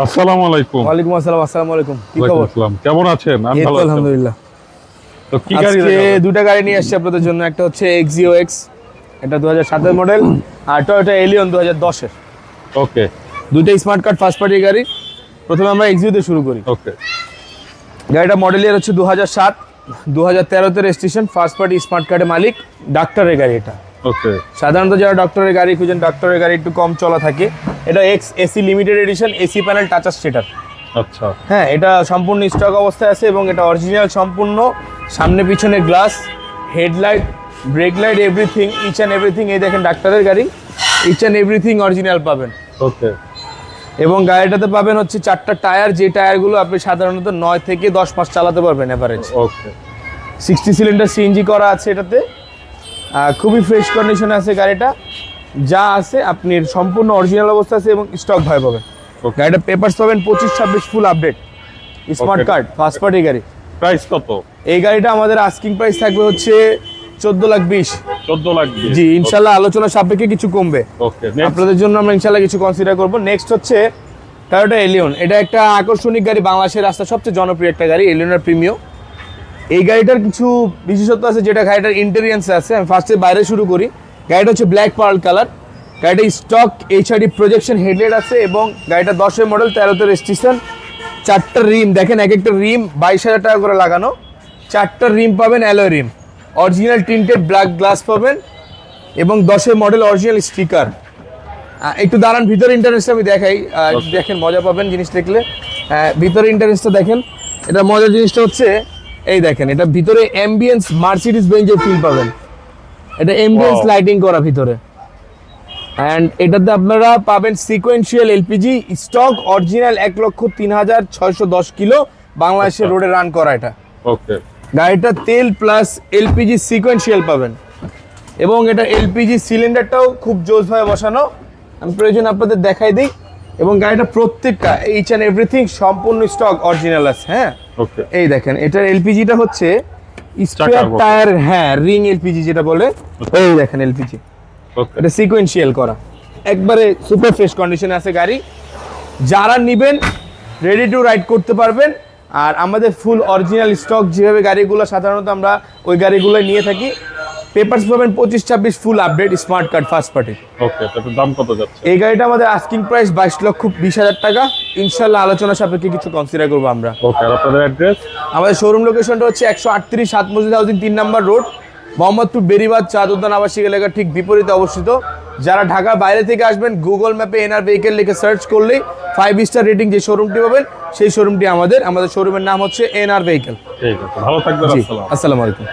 আসসালামু আলাইকুম। ওয়ালাইকুম আসসালাম আসসালামু আলাইকুম। কি খবর? কেমন আছেন? আমি ভালো আছি। আলহামদুলিল্লাহ। তো কি গাড়ি? দুটা গাড়ি নিয়ে আসছি আপনাদের জন্য। একটা হচ্ছে এক্সিও এক্স এটা দু হাজার সাতের মডেল আর টয়োটা এলিয়ন দু হাজার দশের। ওকে দুইটা স্মার্ট কার্ড ফার্স্ট পার্টি গাড়ি। প্রথমে আমরা এক্সিওতে শুরু করি। ওকে গাড়িটা মডেল ইয়ার হচ্ছে দু হাজার সাত দু তেরোতে রেজিস্ট্রেশন ফার্স্ট পার্টি স্মার্ট কার্ডের মালিক ডাক্তারের গাড়ি এটা। ওকে সাধারণত যারা ডক্টরের গাড়ি খুঁজেন ডক্টরের গাড়ি একটু কম চলা থাকে। এটা X AC limited edition AC panel টাচার stature আচ্ছা। হ্যাঁ এটা সম্পূর্ণ স্টক অবস্থায় আছে এবং এটা অরিজিনাল সম্পূর্ণ। সামনে পিছনে glass headlight brake light everything each and everything এই দেখেন ডাক্তারের গাড়ি। ইচ অ্যান্ড এভরিথিং অরিজিনাল পাবেন। ওকে এবং গাড়িটাতে পাবেন হচ্ছে চারটা টায়ার যে টায়ারগুলো আপনি সাধারণত নয় থেকে দশ মাস চালাতে পারবেন average okay sixty cylinder CNG করা আছে এটাতে। খুবই ফ্রেশ কন্ডিশনে আছে গাড়িটা। যা আছে আপনি সম্পূর্ণ অরিজিনাল অবস্থা আছে এবং স্টক ভয় পাবেন. গাড়িটা পেপারস পাবেন পঁচিশ ছাব্বিশ full update smart card first party গাড়ি। প্রাইস কত? এই গাড়িটা আমাদের আস্কিং প্রাইস থাকবে হচ্ছে চোদ্দ লাখ বিশ। চোদ্দ লাখ জি ইনশাল্লাহ আলোচনা সাপেক্ষে কিছু কমবে। ওকে আপনাদের জন্য আমরা ইনশাল্লাহ কিছু কনসিডার করব। নেক্সট হচ্ছে টয়োটা এলিয়ন এটা একটা আকর্ষণিক গাড়ি বাংলাদেশের রাস্তা সবচেয়ে জনপ্রিয় একটা গাড়ি এলিয়নের প্রিমিয় এই গাড়িটার কিছু বিশেষত্ব আছে যেটা গাড়িটার ইন্টেরিয়েন্স আছে। আমি ফার্স্টে বাইরে শুরু করি। গাড়িটা হচ্ছে ব্ল্যাক পার্ল কালার গাড়িটা স্টক এইচআইডি প্রজেকশন হেডলাইট আছে এবং গাড়িটা দশের মডেল তেরোতে রেজিস্ট্রেশন চারটা রিম দেখেন এক একটা রিম বাইশ হাজার টাকা করে লাগানো। চারটা রিম পাবেন alloy rim original tinted black glass পাবেন এবং দশের মডেল অরিজিনাল স্টিকার একটু দাঁড়ান ভিতরে ইন্টারেস্ট আমি দেখাই। দেখেন মজা পাবেন জিনিস দেখলে। ভিতরে ইন্টারেস্টটা দেখেন। এটা মজার জিনিসটা হচ্ছে এই দেখেন এটা ভিতরে অ্যাম্বিয়েন্স মার্সিডিজ বেঞ্জের ফিল পাবেন। এটা অ্যাম্বিয়েন্স. লাইটিং করা ভিতরে। অ্যান্ড এটাতে আপনারা পাবেন সিকোয়েন্সিয়াল এলপিজি স্টক অরিজিনাল এক লক্ষ তিন হাজার ছয়শো দশ কিলো বাংলাদেশের আচ্ছা। রোডে রান করা এটা। ওকে গাড়িটা তেল প্লাস এলপিজি সিকোয়েন্সিয়াল পাবেন। এবং এটা এলপিজি সিলিন্ডারটাও খুব জোসভাবে বসানো। আমি প্রয়োজন আপনাদের দেখাই দিই। এবং গাড়িটা প্রত্যেকটা এইচ অ্যান্ড এভরিথিং সম্পূর্ণ স্টক অরিজিনাল আছে হ্যাঁ? ওকে এই দেখেন এটার এলপিজিটা হচ্ছে স্পেয়ার টায়ার হ্যাঁ রিং এলপিজি যেটা বলে এই দেখেন এলপিজি ওকে এটা সিকোয়েন্সিয়াল করা। একবারে সুপার ফ্রেশ কন্ডিশনে আছে গাড়ি। যারা নেবেন রেডি টু রাইড করতে পারবেন আর আমাদের ফুল অরিজিনাল স্টক যেভাবে গাড়িগুলো সাধারণত আমরা ওই গাড়িগুলো নিয়ে থাকি পেপারস পাবেন পঁচিশ ছাব্বিশ full update smart card first party okay দাম কত যাচ্ছে? এই গাড়িটা আমাদের আস্কিং প্রাইস বাইশ লক্ষ বিশ হাজার টাকা। ইনশাল্লাহ আলোচনা সাপেক্ষে কিছু কনসিডার করব আমরা। ওকে আপনাদের অ্যাড্রেস আমাদের শোরুম লোকেশনটা হচ্ছে একশো আটত্রিশ সাত মসজিদ হাউজিং তিন নম্বর রোড মোহাম্মদপুর বেরিবাদ চাঁদ উদ্যান আবাসিক এলাকার ঠিক বিপরীতে অবস্থিত। যারা ঢাকা বাইরে থেকে আসবেন গুগল ম্যাপে এনআর ভেহিকেল লিখে সার্চ করলেই ফাইভ স্টার রেটিং যে শোরুমটি পাবেন সেই শোরুমটি আমাদের। আমাদের শোরুমের নাম হচ্ছে এনআর ভেহিকেল ঠিক আছে ভালো থাকবেন আসসালামু আলাইকুম।